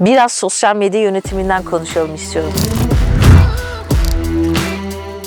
Biraz sosyal medya yönetiminden konuşalım istiyorum.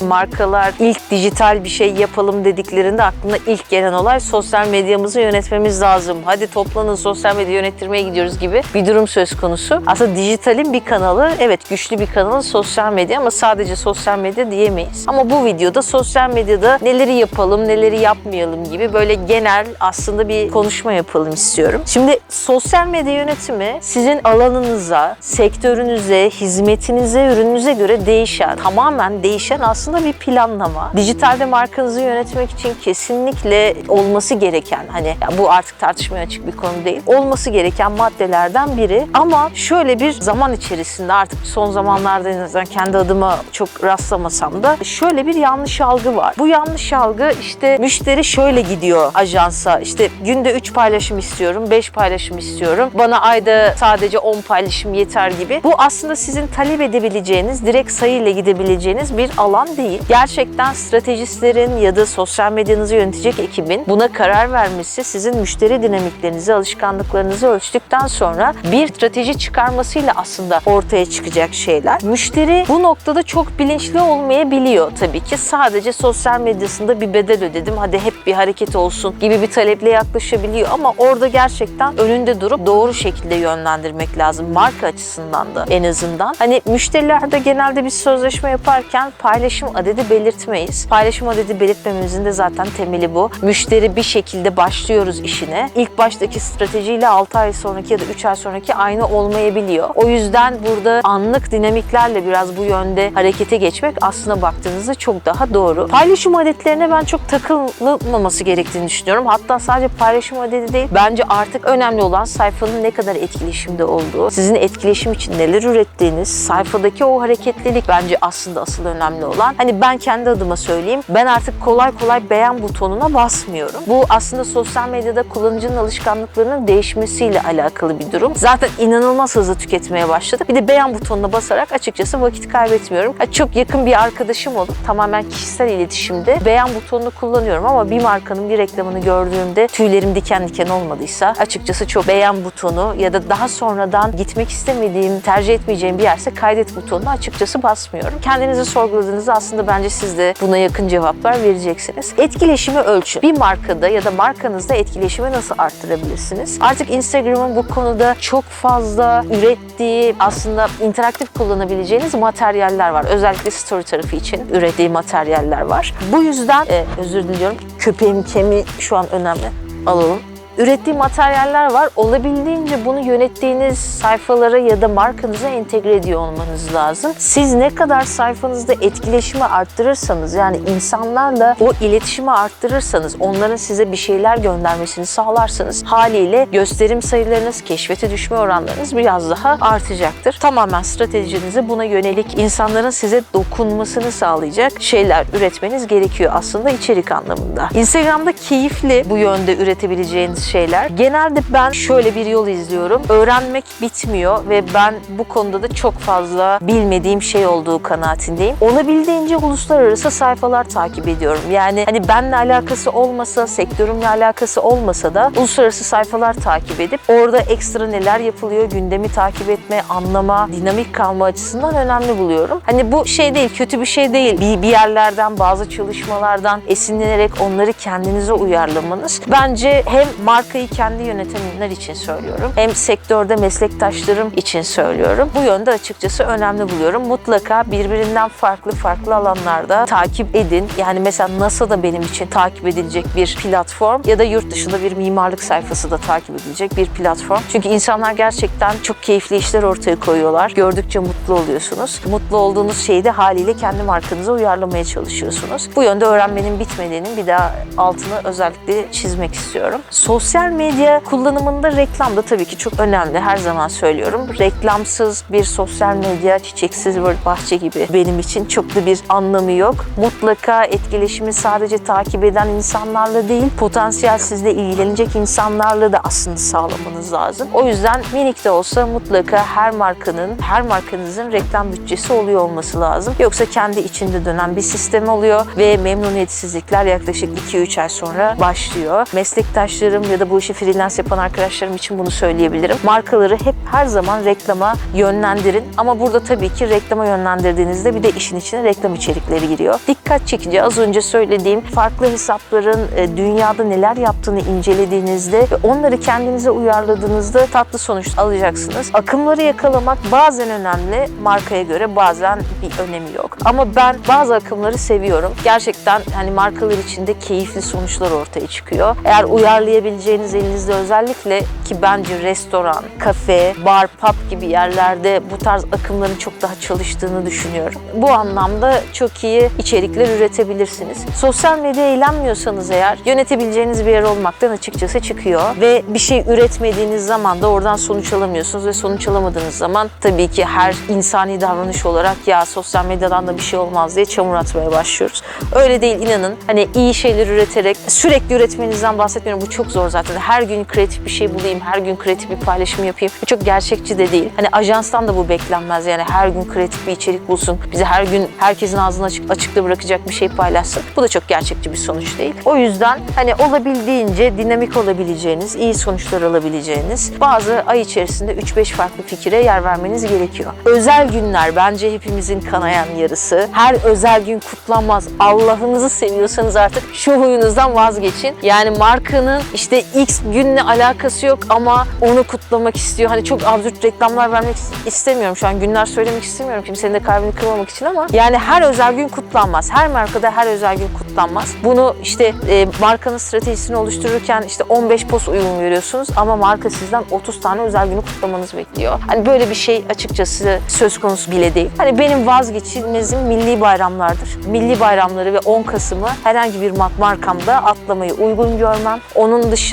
Markalar ilk dijital bir şey yapalım dediklerinde aklına ilk gelen olay sosyal medyamızı yönetmemiz lazım. Hadi toplanın sosyal medya yönettirmeye gidiyoruz gibi bir durum söz konusu. Aslında dijitalin bir kanalı, evet güçlü bir kanalı sosyal medya ama sadece sosyal medya diyemeyiz. Ama bu videoda sosyal medyada neleri yapalım, neleri yapmayalım gibi böyle genel aslında bir konuşma yapalım istiyorum. Şimdi sosyal medya yönetimi sizin alanınıza, sektörünüze, hizmetinize, ürününüze göre değişen, tamamen değişen aslında bir planlama. Dijitalde markanızı yönetmek için kesinlikle olması gereken, hani bu artık tartışmaya açık bir konu değil, olması gereken maddelerden biri. Ama şöyle bir zaman içerisinde artık son zamanlarda en azından kendi adıma çok rastlamasam da şöyle bir yanlış algı var. Bu yanlış algı işte müşteri şöyle gidiyor ajansa, işte günde 3 paylaşım istiyorum, 5 paylaşım istiyorum, bana ayda sadece 10 paylaşım yeter gibi. Bu aslında sizin talep edebileceğiniz, direkt sayıyla gidebileceğiniz bir alan değil. Gerçekten stratejistlerin ya da sosyal medyanızı yönetecek ekibin buna karar vermesi sizin müşteri dinamiklerinizi, alışkanlıklarınızı ölçtükten sonra bir strateji çıkarmasıyla aslında ortaya çıkacak şeyler. Müşteri bu noktada çok bilinçli olmayabiliyor tabii ki. Sadece sosyal medyasında bir bedel ödedim, hadi hep bir hareket olsun gibi bir taleple yaklaşabiliyor ama orada gerçekten önünde durup doğru şekilde yönlendirmek lazım. Marka açısından da en azından. Hani müşterilerde genelde bir sözleşme yaparken paylaşım adedi belirtmeyiz. Paylaşım adedi belirtmemizin de zaten temeli bu. Müşteri bir şekilde başlıyoruz işine. İlk baştaki stratejiyle 6 ay sonraki ya da 3 ay sonraki aynı olmayabiliyor. O yüzden burada anlık dinamiklerle biraz bu yönde harekete geçmek aslına baktığınızda çok daha doğru. Paylaşım adetlerine ben çok takılmaması gerektiğini düşünüyorum. Hatta sadece paylaşım adedi değil. Bence artık önemli olan sayfanın ne kadar etkileşimde olduğu, sizin etkileşim için neler ürettiğiniz, sayfadaki o hareketlilik bence aslında asıl önemli olan. Hani ben kendi adıma söyleyeyim. Ben artık kolay kolay beğen butonuna basmıyorum. Bu aslında sosyal medyada kullanıcının alışkanlıklarının değişmesiyle alakalı bir durum. Zaten inanılmaz hızlı tüketmeye başladık. Bir de beğen butonuna basarak açıkçası vakit kaybetmiyorum. Ha, Çok yakın bir arkadaşım olup tamamen kişisel iletişimde beğen butonunu kullanıyorum ama bir markanın bir reklamını gördüğümde tüylerim diken diken olmadıysa açıkçası çok beğen butonu ya da daha sonradan gitmek istemediğim, tercih etmeyeceğim bir yerse kaydet butonunu açıkçası basmıyorum. Kendinizi sorguladığınızda aslında bence siz de buna yakın cevaplar vereceksiniz. Etkileşimi ölçün. Bir markada ya da markanızda etkileşimi nasıl arttırabilirsiniz? Artık Instagram'ın bu konuda çok fazla ürettiği aslında interaktif kullanabileceğiniz materyaller var. Özellikle story tarafı için ürettiği materyaller var. Bu yüzden e, özür diliyorum. Köpeğim kemiği şu an önemli. Alalım ürettiği materyaller var. Olabildiğince bunu yönettiğiniz sayfalara ya da markanıza entegre ediyor olmanız lazım. Siz ne kadar sayfanızda etkileşimi arttırırsanız yani insanlarla o iletişimi arttırırsanız, onların size bir şeyler göndermesini sağlarsanız haliyle gösterim sayılarınız, keşfete düşme oranlarınız biraz daha artacaktır. Tamamen stratejinizi buna yönelik insanların size dokunmasını sağlayacak şeyler üretmeniz gerekiyor aslında içerik anlamında. Instagram'da keyifli bu yönde üretebileceğiniz şeyler. Genelde ben şöyle bir yol izliyorum. Öğrenmek bitmiyor ve ben bu konuda da çok fazla bilmediğim şey olduğu kanaatindeyim. Olabildiğince uluslararası sayfalar takip ediyorum. Yani hani benle alakası olmasa, sektörümle alakası olmasa da uluslararası sayfalar takip edip orada ekstra neler yapılıyor, gündemi takip etme, anlama, dinamik kalma açısından önemli buluyorum. Hani bu şey değil, kötü bir şey değil. Bir, bir yerlerden, bazı çalışmalardan esinlenerek onları kendinize uyarlamanız. Bence hem markayı kendi yönetenler için söylüyorum. Hem sektörde meslektaşlarım için söylüyorum. Bu yönde açıkçası önemli buluyorum. Mutlaka birbirinden farklı farklı alanlarda takip edin. Yani mesela NASA da benim için takip edilecek bir platform ya da yurt dışında bir mimarlık sayfası da takip edilecek bir platform. Çünkü insanlar gerçekten çok keyifli işler ortaya koyuyorlar. Gördükçe mutlu oluyorsunuz. Mutlu olduğunuz şeyi de haliyle kendi markanıza uyarlamaya çalışıyorsunuz. Bu yönde öğrenmenin bitmediğinin bir daha altını özellikle çizmek istiyorum. Sosyal medya kullanımında reklam da tabii ki çok önemli. Her zaman söylüyorum. Reklamsız bir sosyal medya, çiçeksiz bir bahçe gibi benim için çok da bir anlamı yok. Mutlaka etkileşimi sadece takip eden insanlarla değil, potansiyel sizle ilgilenecek insanlarla da aslında sağlamanız lazım. O yüzden minik de olsa mutlaka her markanın, her markanızın reklam bütçesi oluyor olması lazım. Yoksa kendi içinde dönen bir sistem oluyor ve memnuniyetsizlikler yaklaşık 2-3 ay sonra başlıyor. Meslektaşlarım ya da bu işi freelance yapan arkadaşlarım için bunu söyleyebilirim. Markaları hep her zaman reklama yönlendirin ama burada tabii ki reklama yönlendirdiğinizde bir de işin içine reklam içerikleri giriyor. Dikkat çekici az önce söylediğim farklı hesapların e, dünyada neler yaptığını incelediğinizde ve onları kendinize uyarladığınızda tatlı sonuç alacaksınız. Akımları yakalamak bazen önemli, markaya göre bazen bir önemi yok. Ama ben bazı akımları seviyorum. Gerçekten hani markalar içinde keyifli sonuçlar ortaya çıkıyor. Eğer uyarlayabileceğiniz elinizde özellikle ki bence restoran, kafe, bar, pub gibi yerlerde bu tarz akımların çok daha çalıştığını düşünüyorum. Bu anlamda çok iyi içerikler üretebilirsiniz. Sosyal medya eğlenmiyorsanız eğer yönetebileceğiniz bir yer olmaktan açıkçası çıkıyor ve bir şey üretmediğiniz zaman da oradan sonuç alamıyorsunuz ve sonuç alamadığınız zaman tabii ki her insani davranış olarak ya sosyal medyadan da bir şey olmaz diye çamur atmaya başlıyoruz. Öyle değil inanın. Hani iyi şeyler üreterek sürekli üretmenizden bahsetmiyorum. Bu çok zor zaten. Her gün kreatif bir şey bulayım, her gün kreatif bir paylaşım yapayım. Bu çok gerçekçi de değil. Hani ajanstan da bu beklenmez. Yani her gün kreatif bir içerik bulsun. Bize her gün herkesin ağzını açık, açıkta bırakacak bir şey paylaşsın. Bu da çok gerçekçi bir sonuç değil. O yüzden hani olabildiğince dinamik olabileceğiniz, iyi sonuçlar alabileceğiniz bazı ay içerisinde 3-5 farklı fikire yer vermeniz gerekiyor. Özel günler bence hepimizin kanayan yarısı. Her özel gün kutlanmaz. Allah'ınızı seviyorsanız artık şu huyunuzdan vazgeçin. Yani markanın işte X günle alakası yok ama onu kutlamak istiyor. Hani çok absürt reklamlar vermek istemiyorum şu an. Günler söylemek istemiyorum. Kimsenin de kalbini kırmamak için ama yani her özel gün kutlanmaz. Her markada her özel gün kutlanmaz. Bunu işte e, markanın stratejisini oluştururken işte 15 post uygun görüyorsunuz ama marka sizden 30 tane özel günü kutlamanızı bekliyor. Hani böyle bir şey açıkçası söz konusu bile değil. Hani benim vazgeçilmezim milli bayramlardır. Milli bayramları ve 10 Kasım'ı herhangi bir mar- markamda atlamayı uygun görmem. Onun dışında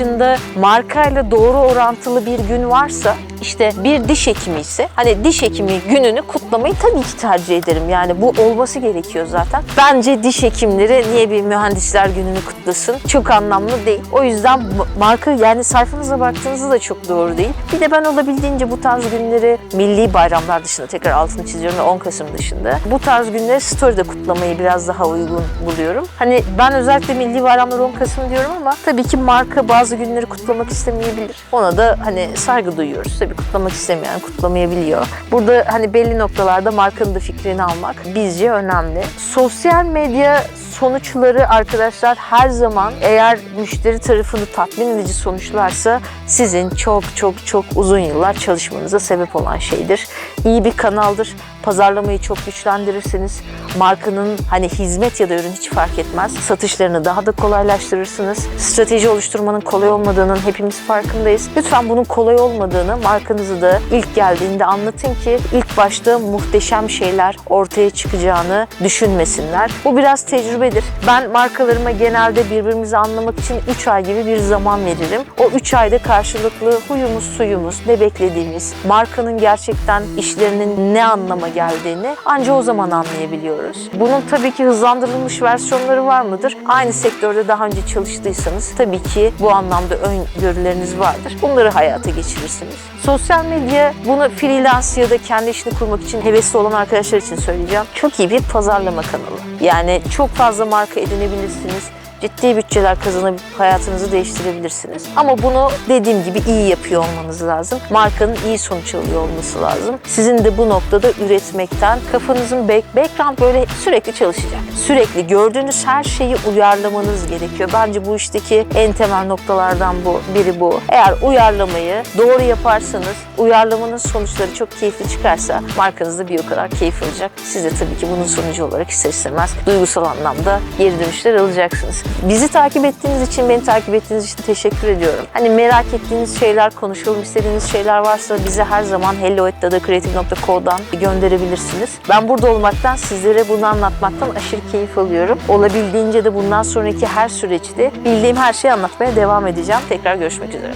markayla doğru orantılı bir gün varsa işte bir diş hekimi ise hani diş hekimi gününü kutlamayı tabii ki tercih ederim. Yani bu olması gerekiyor zaten. Bence diş hekimleri niye bir mühendisler gününü kutlasın? Çok anlamlı değil. O yüzden marka yani sayfanıza baktığınızda da çok doğru değil. Bir de ben olabildiğince bu tarz günleri milli bayramlar dışında tekrar altını çiziyorum ve 10 Kasım dışında bu tarz günleri story'de kutlamayı biraz daha uygun buluyorum. Hani ben özellikle milli bayramlar 10 Kasım diyorum ama tabii ki marka bazı günleri kutlamak istemeyebilir. Ona da hani saygı duyuyoruz. Tabii kutlamak istemeyen kutlamayabiliyor. Burada hani belli noktalarda markanın da fikrini almak bizce önemli. Sosyal medya sonuçları arkadaşlar her zaman eğer müşteri tarafını tatmin edici sonuçlarsa sizin çok çok çok uzun yıllar çalışmanıza sebep olan şeydir. İyi bir kanaldır. Pazarlamayı çok güçlendirirsiniz. Markanın hani hizmet ya da ürün hiç fark etmez. Satışlarını daha da kolaylaştırırsınız. Strateji oluşturmanın kolay olmadığının hepimiz farkındayız. Lütfen bunun kolay olmadığını markanızı da ilk geldiğinde anlatın ki ilk başta muhteşem şeyler ortaya çıkacağını düşünmesinler. Bu biraz tecrübedir. Ben markalarıma genelde birbirimizi anlamak için 3 ay gibi bir zaman veririm. O 3 ayda karşılıklı huyumuz suyumuz, ne beklediğimiz, markanın gerçekten işlerinin ne anlama geldiğini ancak o zaman anlayabiliyoruz. Bunun tabii ki hızlandırılmış versiyonları var mıdır? Aynı sektörde daha önce çalıştıysanız tabii ki bu anlamda öngörüleriniz vardır. Bunları hayata geçirirsiniz. Sosyal medya bunu freelance ya da kendi işini kurmak için hevesli olan arkadaşlar için söyleyeceğim. Çok iyi bir pazarlama kanalı. Yani çok fazla marka edinebilirsiniz ciddi bütçeler kazanıp hayatınızı değiştirebilirsiniz. Ama bunu dediğim gibi iyi yapıyor olmanız lazım. Markanın iyi sonuç alıyor olması lazım. Sizin de bu noktada üretmekten kafanızın back, background böyle sürekli çalışacak. Sürekli gördüğünüz her şeyi uyarlamanız gerekiyor. Bence bu işteki en temel noktalardan bu. Biri bu. Eğer uyarlamayı doğru yaparsanız, uyarlamanın sonuçları çok keyifli çıkarsa markanız da bir o kadar keyif alacak. Siz de tabii ki bunun sonucu olarak ister istemez duygusal anlamda geri dönüşler alacaksınız. Bizi takip ettiğiniz için, beni takip ettiğiniz için teşekkür ediyorum. Hani merak ettiğiniz şeyler, konuşalım istediğiniz şeyler varsa bize her zaman hello.creative.co'dan gönderebilirsiniz. Ben burada olmaktan, sizlere bunu anlatmaktan aşırı keyif alıyorum. Olabildiğince de bundan sonraki her süreçte bildiğim her şeyi anlatmaya devam edeceğim. Tekrar görüşmek üzere.